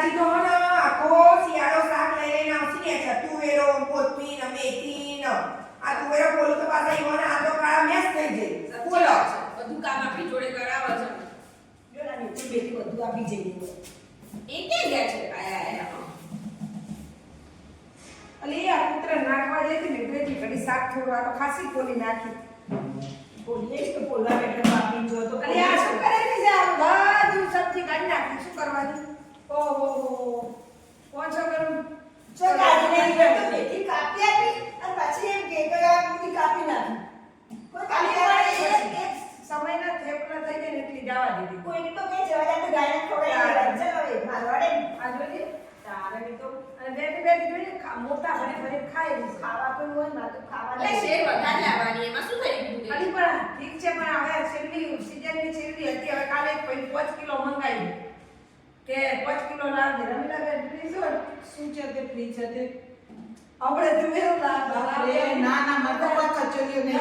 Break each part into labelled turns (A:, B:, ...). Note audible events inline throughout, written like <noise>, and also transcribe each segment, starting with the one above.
A: શાકભાજી તો હે આખો શિયાળો શાક લઈ લઈને આવશે ને તુવેરો કોથમીર મેથી ને આ તુવેરો બોલો તો પાછા ઈવોને આ તો કાળા મેસ થઈ જાય. બોલો.
B: બધું કામ આપણી જોડે કરાવે છે.
C: જો ના નીચે બેઠી બધું આપી જઈએ
B: એ કે ગયા છે? આયા આયા
A: અલી આ પુત્ર નાખવા જઈ હતી ને બેટી ઘડી શાક થોડું આ તો ખાસી પોલી નાખી.
C: બોલીએ તો બોલવા બેઠા આપી જો તો
A: અલે આ શું કરે છે? આ બધું સબ્જી કાઢી નાખી. શું કરવાની ઓહો કોણ છો કરું
C: જો તો કાપી આપી અને પછી એમ કે કે આ કાપી નાખી. કોઈ કાપી
A: એક એક થેપલા થઈ ગઈ ને એટલી જવા દીધી.
C: કોઈ તો કઈ જવા તો ગાયને ખવડાવી દેવા. હવે મારવાડે
A: આ તારે તો. અને બેટી બેટી જોઈને મોટા ભરી ભરી ખાઈ
C: ખાવા તો હોય ના તો ખાવા
B: એટલે શેર વધારે લાવવાની એમાં શું થઈ ગયું
A: અલી પણ ઠીક છે પણ હવે છેલ્લી સીઝનની છેલ્લી હતી હવે કાલે પછી પાંચ કિલો મંગાવી. કે કિલો લાવજે રમીલા બેન પ્લીઝ હોય.
D: શું છે તે ફ્રી છે તે?
A: આપણે તો મેં
D: બાપરે, ના ના મારે તો કોઈ કચોરીઓ નહીં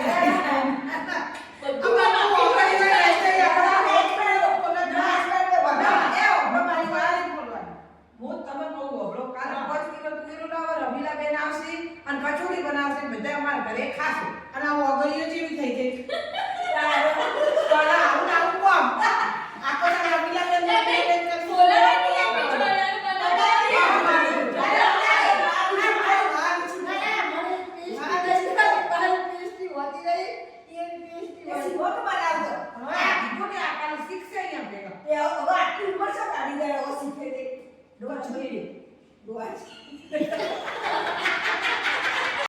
A: અને કચોરી બનાવશે બધા અમારા ઘરે ખાશે.
D: અને આ ઓગળીઓ જેવી થઈ ગઈ <laughs>
C: Do I do